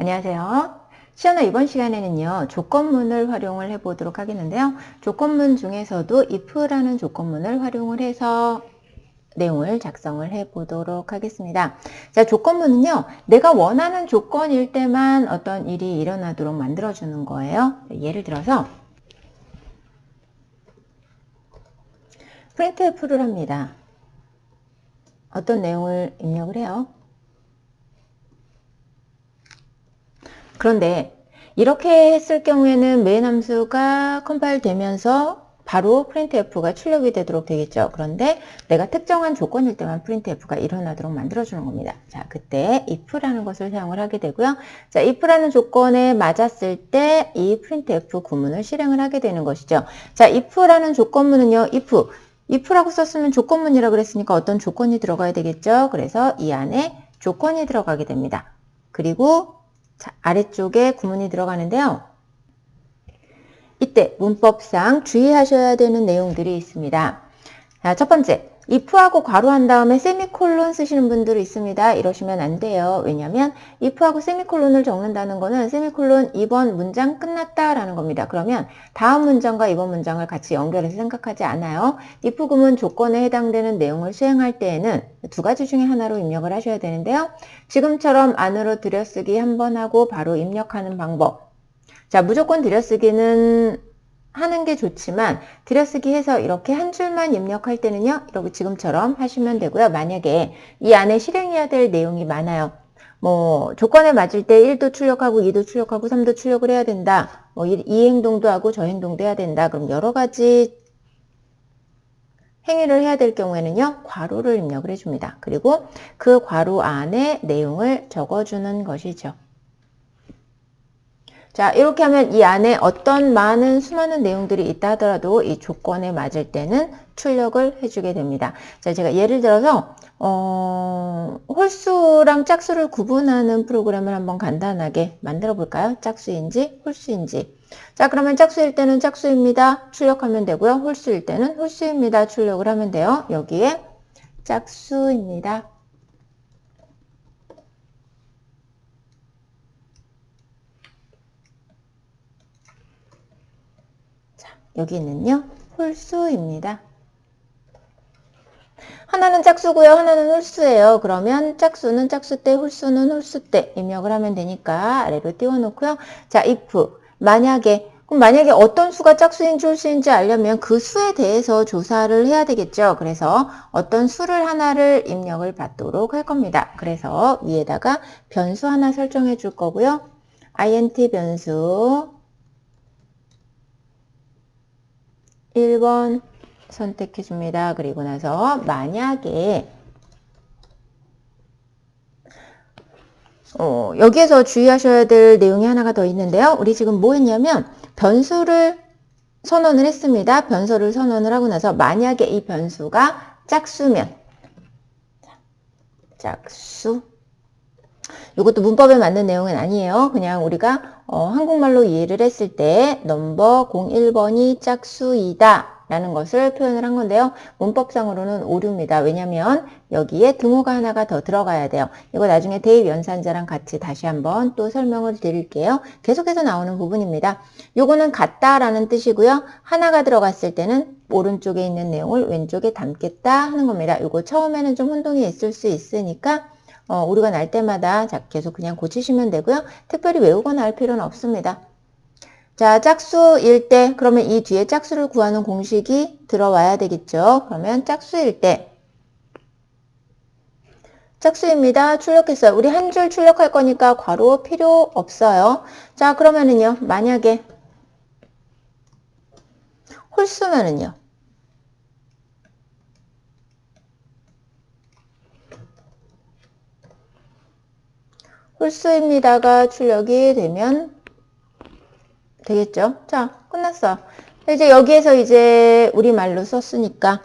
안녕하세요. 시연아 이번 시간에는요. 조건문을 활용을 해 보도록 하겠는데요. 조건문 중에서도 if라는 조건문을 활용을 해서 내용을 작성을 해 보도록 하겠습니다. 자, 조건문은요. 내가 원하는 조건일 때만 어떤 일이 일어나도록 만들어 주는 거예요. 예를 들어서 printf를 합니다. 어떤 내용을 입력을 해요? 그런데 이렇게 했을 경우에는 메인 함수가 컴파일 되면서 바로 printf가 출력이 되도록 되겠죠. 그런데 내가 특정한 조건일 때만 printf가 일어나도록 만들어주는 겁니다. 자, 그때 if라는 것을 사용을 하게 되고요. 자, if라는 조건에 맞았을 때 이 printf 구문을 실행을 하게 되는 것이죠. 자, if라는 조건문은요, if, if라고 썼으면 조건문이라고 그랬으니까 어떤 조건이 들어가야 되겠죠. 그래서 이 안에 조건이 들어가게 됩니다. 그리고 자, 아래쪽에 구문이 들어가는데요. 이때 문법상 주의하셔야 되는 내용들이 있습니다. 자, 첫 번째, if하고 괄호 한 다음에 세미콜론 쓰시는 분들이 있습니다. 이러시면 안 돼요. 왜냐하면 if하고 세미콜론을 적는다는 거는 세미콜론 이번 문장 끝났다라는 겁니다. 그러면 다음 문장과 이번 문장을 같이 연결해서 생각하지 않아요. if 구문 조건에 해당되는 내용을 수행할 때에는 두 가지 중에 하나로 입력을 하셔야 되는데요. 지금처럼 안으로 들여쓰기 한 번 하고 바로 입력하는 방법. 자, 무조건 들여쓰기는 하는 게 좋지만 들여쓰기 해서 이렇게 한 줄만 입력할 때는요. 이렇게 지금처럼 하시면 되고요. 만약에 이 안에 실행해야 될 내용이 많아요. 뭐 조건에 맞을 때 1도 출력하고 2도 출력하고 3도 출력을 해야 된다. 뭐 이 행동도 하고 저 행동도 해야 된다. 그럼 여러 가지 행위를 해야 될 경우에는요. 괄호를 입력을 해줍니다. 그리고 그 괄호 안에 내용을 적어주는 것이죠. 자, 이렇게 하면 이 안에 어떤 많은 수많은 내용들이 있다 하더라도 이 조건에 맞을 때는 출력을 해주게 됩니다. 자, 제가 예를 들어서 어, 홀수랑 짝수를 구분하는 프로그램을 한번 간단하게 만들어 볼까요? 짝수인지 홀수인지. 자, 그러면 짝수일 때는 짝수입니다. 출력하면 되고요. 홀수일 때는 홀수입니다. 출력을 하면 돼요. 여기에 짝수입니다. 여기는요, 홀수입니다. 하나는 짝수고요. 하나는 홀수예요. 그러면 짝수는 짝수 때, 홀수는 홀수 때 입력을 하면 되니까 아래로 띄워놓고요. 자, if 만약에 그럼 만약에 어떤 수가 짝수인지 홀수인지 알려면 그 수에 대해서 조사를 해야 되겠죠. 그래서 어떤 수를 하나를 입력을 받도록 할 겁니다. 그래서 위에다가 변수 하나 설정해 줄 거고요. int 변수 1번 선택해 줍니다. 그리고 나서 만약에 어, 여기에서 주의하셔야 될 내용이 하나가 더 있는데요. 우리 지금 뭐 했냐면 변수를 선언을 했습니다. 변수를 선언을 하고 나서 만약에 이 변수가 짝수면 짝수 이것도 문법에 맞는 내용은 아니에요. 그냥 우리가 어, 한국말로 이해를 했을 때 넘버 01번이 짝수이다 라는 것을 표현을 한 건데요. 문법상으로는 오류입니다. 왜냐하면 여기에 등호가 하나가 더 들어가야 돼요. 이거 나중에 대입 연산자랑 같이 다시 한번 또 설명을 드릴게요. 계속해서 나오는 부분입니다. 요거는 같다라는 뜻이고요. 하나가 들어갔을 때는 오른쪽에 있는 내용을 왼쪽에 담겠다 하는 겁니다. 이거 처음에는 좀 혼동이 있을 수 있으니까 어, 오류가 날 때마다 계속 그냥 고치시면 되고요. 특별히 외우거나 할 필요는 없습니다. 자, 짝수일 때 그러면 이 뒤에 짝수를 구하는 공식이 들어와야 되겠죠. 그러면 짝수일 때 짝수입니다. 출력했어요. 우리 한 줄 출력할 거니까 괄호 필요 없어요. 자, 그러면은요. 만약에 홀수면은요. 홀수입니다가 출력이 되면 되겠죠? 자, 끝났어. 이제 여기에서 이제 우리말로 썼으니까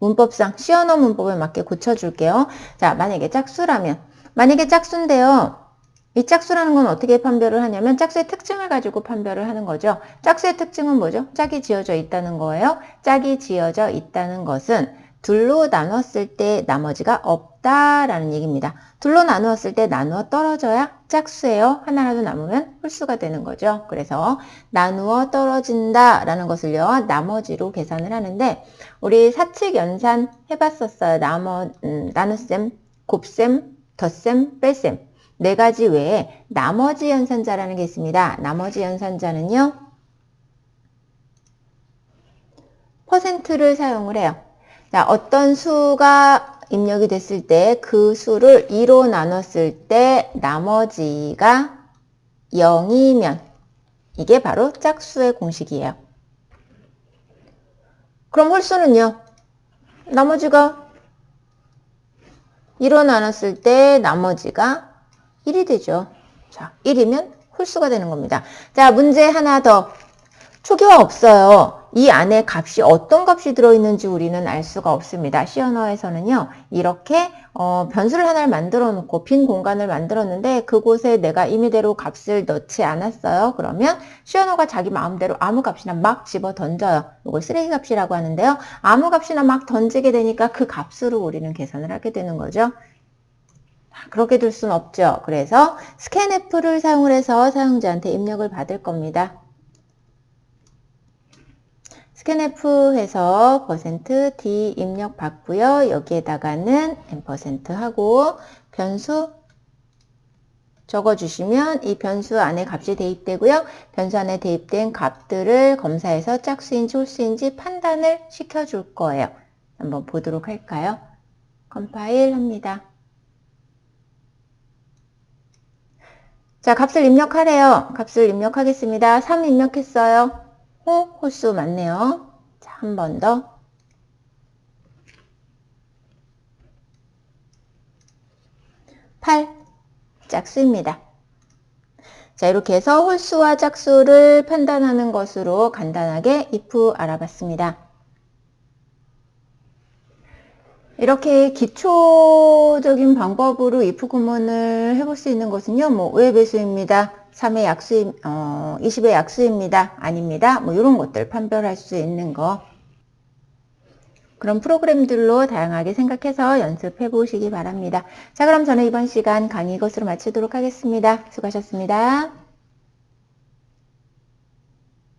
문법상 시어너 문법에 맞게 고쳐줄게요. 자, 만약에 짝수라면 만약에 짝수인데요. 이 짝수라는 건 어떻게 판별을 하냐면 짝수의 특징을 가지고 판별을 하는 거죠. 짝수의 특징은 뭐죠? 짝이 지어져 있다는 거예요. 짝이 지어져 있다는 것은 둘로 나눴을 때 나머지가 없다라는 얘기입니다. 둘로 나누었을 때 나누어 떨어져야 짝수예요. 하나라도 남으면 홀수가 되는 거죠. 그래서 나누어 떨어진다라는 것을요. 나머지로 계산을 하는데 우리 사칙 연산 해봤었어요. 나머, 음, 나눗셈, 곱셈, 덧셈, 뺄셈 네 가지 외에 나머지 연산자라는 게 있습니다. 나머지 연산자는요. 퍼센트를 사용을 해요. 자, 어떤 수가 입력이 됐을 때 그 수를 2로 나눴을 때 나머지가 0이면 이게 바로 짝수의 공식이에요. 그럼 홀수는요? 나머지가 2로 나눴을 때 나머지가 1이 되죠. 자, 1이면 홀수가 되는 겁니다. 자, 문제 하나 더. 초기화 없어요. 이 안에 값이 어떤 값이 들어있는지 우리는 알 수가 없습니다. C 언어에서는요. 이렇게 어, 변수를 하나를 만들어 놓고 빈 공간을 만들었는데 그곳에 내가 임의대로 값을 넣지 않았어요. 그러면 C 언어가 자기 마음대로 아무 값이나 막 집어 던져요. 이걸 쓰레기 값이라고 하는데요. 아무 값이나 막 던지게 되니까 그 값으로 우리는 계산을 하게 되는 거죠. 그렇게 둘 수는 없죠. 그래서 스캔F를 사용을 해서 사용자한테 입력을 받을 겁니다. 스캔F해서 %d 입력 받고요. 여기에다가는 n% 하고 변수 적어주시면 이 변수 안에 값이 대입되고요. 변수 안에 대입된 값들을 검사해서 짝수인지 홀수인지 판단을 시켜줄 거예요. 한번 보도록 할까요? 컴파일 합니다. 자, 값을 입력하래요. 값을 입력하겠습니다. 3 입력했어요. 호, 홀수 맞네요. 자, 한 번 더. 팔 짝수입니다. 자, 이렇게 해서 홀수와 짝수를 판단하는 것으로 간단하게 if 알아봤습니다. 이렇게 기초적인 방법으로 if 구문을 해볼 수 있는 것은요. 뭐 5의 배수입니다. 3의 약수, 어, 20의 약수입니다. 아닙니다. 뭐 이런 것들 판별할 수 있는 거. 그런 프로그램들로 다양하게 생각해서 연습해 보시기 바랍니다. 자, 그럼 저는 이번 시간 강의 이것으로 마치도록 하겠습니다. 수고하셨습니다.